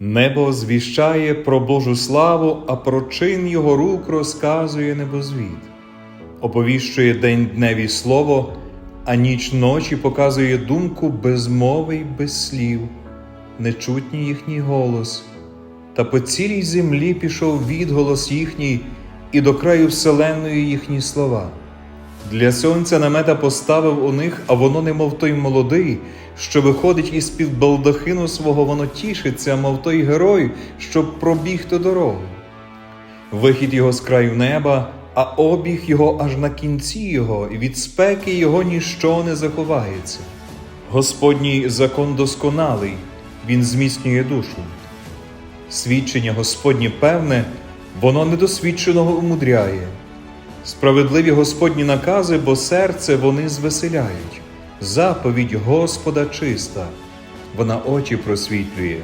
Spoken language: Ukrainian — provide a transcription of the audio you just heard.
Небо звіщає про Божу славу, а про чин його рук розказує небозвід. Оповіщує день дневі слово, а ніч ночі показує думку без мови й без слів, нечутній їхній голос. Та по цілій землі пішов відголос їхній, і до краю вселенної їхні слова. Для сонця намета поставив у них, а воно, немов той молодий, що виходить із під балдахину свого, воно тішиться, мов той герой, щоб пробігти дорогу. Вихід його з краю неба, а обіг його аж на кінці його, і від спеки його ніщо не заховається. Господній закон досконалий, він зміцнює душу. Свідчення Господнє певне, воно недосвідченого умудряє. Справедливі Господні накази, бо серце вони звеселяють. Заповідь Господа чиста, вона очі просвітлює.